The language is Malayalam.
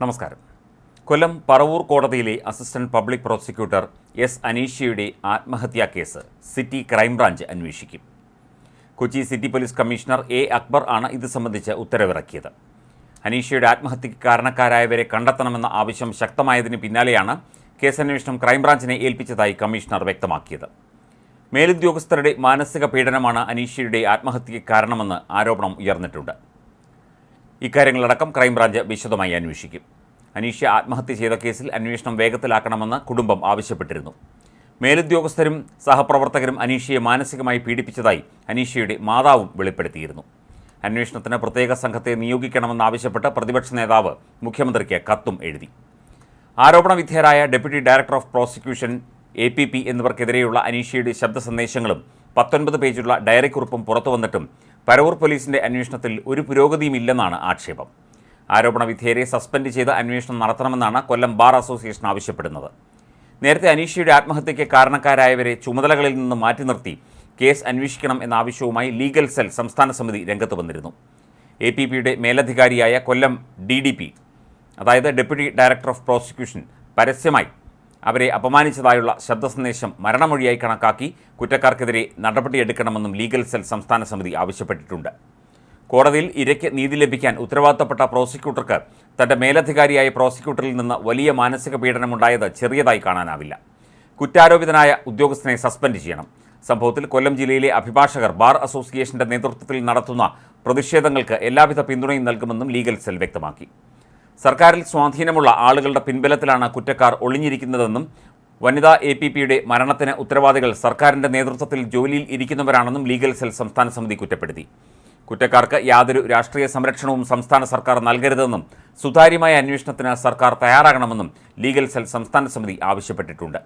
നമസ്കാരം. കൊല്ലം പറവൂർ കോടതിയിലെ അസിസ്റ്റന്റ് പബ്ലിക് പ്രോസിക്യൂട്ടർ എസ് അനീഷയുടെ ആത്മഹത്യാ കേസ് സിറ്റി ക്രൈംബ്രാഞ്ച് അന്വേഷിക്കും. Kochi city police commissioner A Akbar ആണ് ഇത് സംബന്ധിച്ച് ഉത്തരവിറക്കിയത്. അനീഷയുടെ ആത്മഹത്യയ്ക്ക് കാരണക്കാരായവരെ കണ്ടെത്തണമെന്ന ആവശ്യം ശക്തമായതിന് പിന്നാലെയാണ് കേസന്വേഷണം ക്രൈംബ്രാഞ്ചിനെ ഏൽപ്പിച്ചതായി കമ്മീഷണർ വ്യക്തമാക്കിയത്. മേലുദ്യോഗസ്ഥരുടെ മാനസിക പീഡനമാണ് അനീഷയുടെ ആത്മഹത്യയ്ക്ക് കാരണമെന്ന് ആരോപണം ഉയർന്നിട്ടുണ്ട്. ഇക്കാര്യങ്ങളടക്കം ക്രൈംബ്രാഞ്ച് വിശദമായി അന്വേഷിക്കും. അനീഷ ആത്മഹത്യ ചെയ്ത കേസിൽ അന്വേഷണം വേഗത്തിലാക്കണമെന്ന് കുടുംബം ആവശ്യപ്പെട്ടിരുന്നു. മേലുദ്യോഗസ്ഥരും സഹപ്രവർത്തകരും അനീഷയെ മാനസികമായി പീഡിപ്പിച്ചതായി അനീഷയുടെ മാതാവും വെളിപ്പെടുത്തിയിരുന്നു. അന്വേഷണത്തിന് പ്രത്യേക സംഘത്തെ നിയോഗിക്കണമെന്നാവശ്യപ്പെട്ട് പ്രതിപക്ഷ നേതാവ് മുഖ്യമന്ത്രിക്ക് കത്തും എഴുതി. ആരോപണ വിധേയരായ deputy director of prosecution A P P എന്നിവർക്കെതിരെയുള്ള അനീഷയുടെ ശബ്ദ സന്ദേശങ്ങളും പത്തൊൻപത് പേജുള്ള ഡയറി കുറിപ്പും വന്നിട്ടും പരവൂർ പോലീസിന്റെ അന്വേഷണത്തിൽ ഒരു പുരോഗതിയുമില്ലെന്നാണ് ആക്ഷേപം. ആരോപണ വിധേയരെ സസ്പെൻഡ് ചെയ്ത് അന്വേഷണം നടത്തണമെന്നാണ് കൊല്ലം ബാർ അസോസിയേഷൻ ആവശ്യപ്പെടുന്നത്. നേരത്തെ അനീഷയുടെ ആത്മഹത്യയ്ക്ക് കാരണക്കാരായവരെ ചുമതലകളിൽ നിന്ന് മാറ്റി നിർത്തി കേസ് അന്വേഷിക്കണം എന്ന ആവശ്യവുമായി ലീഗൽ സെൽ സംസ്ഥാന സമിതി രംഗത്ത് വന്നിരുന്നു. എ പി പിയുടെ മേലധികാരിയായ കൊല്ലം ഡി ഡി പി അതായത് ഡെപ്യൂട്ടി ഡയറക്ടർ ഓഫ് പ്രോസിക്യൂഷൻ പരസ്യമായി അവരെ അപമാനിച്ചതായുള്ള ശബ്ദ സന്ദേശം മരണമൊഴിയായി കണക്കാക്കി കുറ്റക്കാർക്കെതിരെ നടപടിയെടുക്കണമെന്നും ലീഗൽ സെൽ സംസ്ഥാന സമിതി ആവശ്യപ്പെട്ടിട്ടുണ്ട്. കോടതിയിൽ ഇരയ്ക്ക് നീതി ലഭിക്കാൻ ഉത്തരവാദിത്തപ്പെട്ട പ്രോസിക്യൂട്ടർക്ക് തന്റെ മേലധികാരിയായ പ്രോസിക്യൂട്ടറിൽ നിന്ന് വലിയ മാനസിക പീഡനമുണ്ടായത് ചെറിയതായി കാണാനാവില്ല. കുറ്റാരോപിതനായ ഉദ്യോഗസ്ഥനെ സസ്പെൻഡ് ചെയ്യണം. സംഭവത്തിൽ കൊല്ലം ജില്ലയിലെ അഭിഭാഷകർ ബാർ അസോസിയേഷന്റെ നേതൃത്വത്തിൽ നടത്തുന്ന പ്രതിഷേധങ്ങൾക്ക് എല്ലാവിധ പിന്തുണയും നൽകുമെന്നും ലീഗൽ സെൽ വ്യക്തമാക്കി. സർക്കാരിൽ സ്വാധീനമുള്ള ആളുകളുടെ പിൻബലത്തിലാണ് കുറ്റക്കാർ ഒളിഞ്ഞിരിക്കുന്നതെന്നും വനിതാ എ പി പിയുടെ മരണത്തിന് ഉത്തരവാദികൾ സർക്കാരിന്റെ നേതൃത്വത്തിൽ ജോലിയിൽ ഇരിക്കുന്നവരാണെന്നും ലീഗൽ സെൽ സംസ്ഥാന സമിതി കുറ്റപ്പെടുത്തി. കുറ്റക്കാർക്ക് യാതൊരു രാഷ്ട്രീയ സംരക്ഷണവും സംസ്ഥാന സർക്കാർ നൽകരുതെന്നും സുതാര്യമായ അന്വേഷണത്തിന് സർക്കാർ തയ്യാറാകണമെന്നും ലീഗൽ സെൽ സംസ്ഥാന സമിതി ആവശ്യപ്പെട്ടിട്ടുണ്ട്.